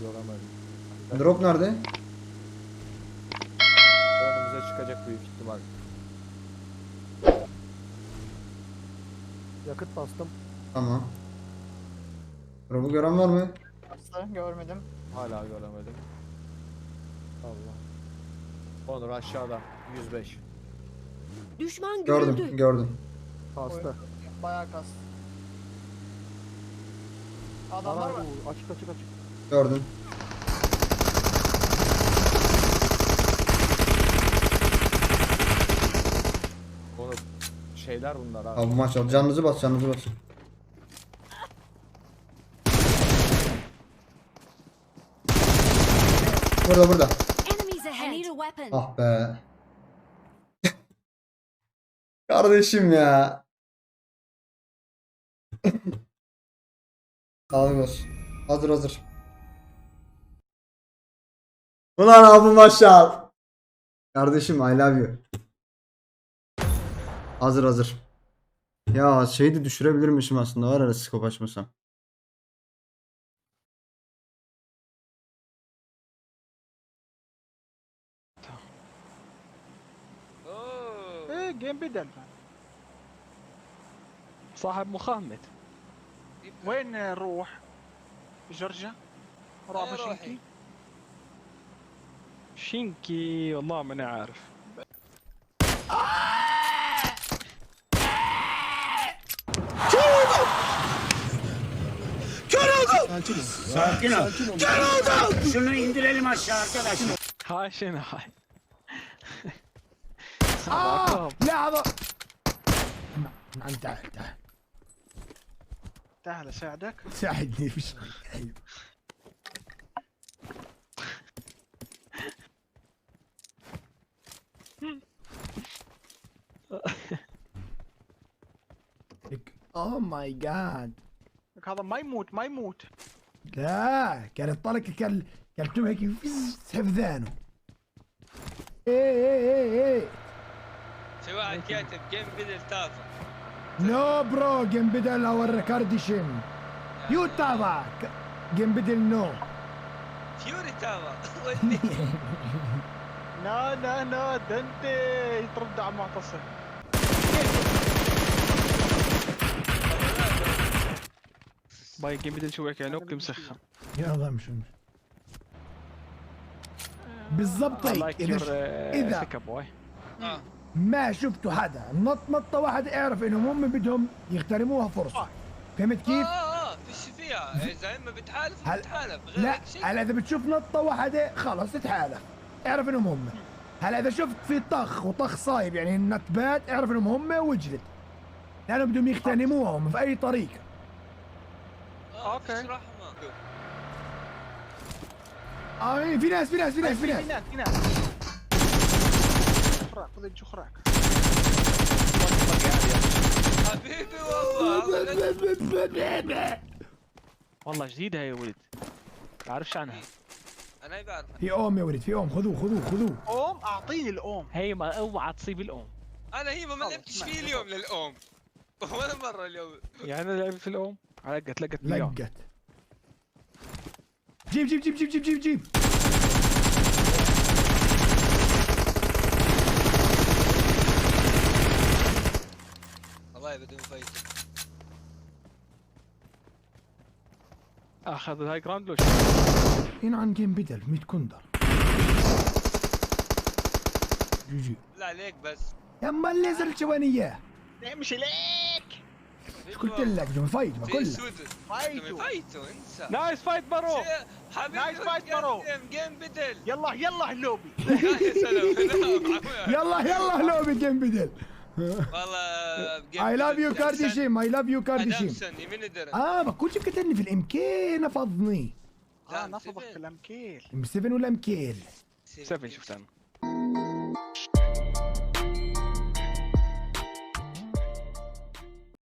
göremedim. Drop nerede? Önümüze çıkacak büyük ihtimal. Yakıt bastım. Tamam. Drop'u gören var mı? Asla görmedim. Hala göremedim. Allah. Onur aşağıda. 105. Düşman Gördüm, görüldü. gördüm. Hasta. Bayağı kas. Adamlar var. Açık açık açık. Gördüm. Onur şeyler bunlar abi. Abi al. Canınızı bas, canınızı bas. Burada burada. Enemies ahead. I need a weapon. Ah be. Kardeşim ya. Sağlık olsun. Hazır hazır. Ulan abi maşallah. Kardeşim I love you. Hazır hazır. Ya şeyi de düşürebilirmişim aslında var ya skop açmasam. ايه جيم بدل صاحب مخمت وين نروح؟ جرجة؟ رابع أي روحي. شنكي؟ شينكي والله ماني عارف Sakin ol. Şunu indirelim aşağı arkadaş. هاي شنو هاي آه. لحظة نعم تعال تعال تعال اساعدك ساعدني بش اوه ماي جاد هذا ما يموت ما يموت. لا كان يطلق كان كان هيك فز حفظانه إيه إيه إيه إيه. في واحد كاتب جيم بدل تافه نو برو جيم بدل أو الريكارديشن يو تابع جيم بدل نو فيوري تافه ودي. لا لا لا ده انت يترد على معتصم. باي جيم بدل شو هيك عينوك مسخن يلا مش مش بالضبط. هيك إذا ثيك بوي آه. ما شفتوا حدا نط نطة واحد اعرف انهم هم بدهم يغتنموها فرصة. فهمت كيف؟ آه آه فيش فيها. إذا إما بتحالف بتحالف. غير لا هلا إذا بتشوف نطة واحدة خلص تتحالف اعرف انهم هم. هلا إذا شفت في طخ وطخ صايب يعني النتبات اعرف انهم هم واجلد لأنهم بدهم يغتنموها هم في أي طريقة. أوكي. فيش رحمه آه إيه، في ناس في ناس في ناس في ناس. هناك خراك خذ الجخراك حبيبي والله. والله جديدة هاي يا ولد. بعرفش عنها. أنا بعرف في أوم يا ولد في أوم. خذوه خذوه خذوه. أوم؟ اعطيني الأوم. هي ما أوعى تصيب الام أنا هي ما لعبتش فيه اليوم للام ولا مرة اليوم. يعني أنا لعبت في الام علقت لقت مليون لقت. جيب جيب جيب جيب جيب جيب جيب. والله بدون فايت أخذ الهاي جراوند لوش هنا عن جيم بدل 100 كندر. جي جي لا عليك بس. يما الليزر اللي شواني اياه امشي ليك. إيش قلت لك؟ بدهم فايت بقول لك فايتو. فايتو. انسى. نايس فايت برو. نايس فايت برو. جيم بدل يلا يلا يا سلام لا يلا يلا لوبي جيم بدل والله اي لاف يو. كارديشيم اي لاف يو كارديشيم آه بقول شو كتبني في الام كي نفضني. آه لا، نفضك سيفن. الامكيل ام 7 ولا ام كيل 7 شفت أنا.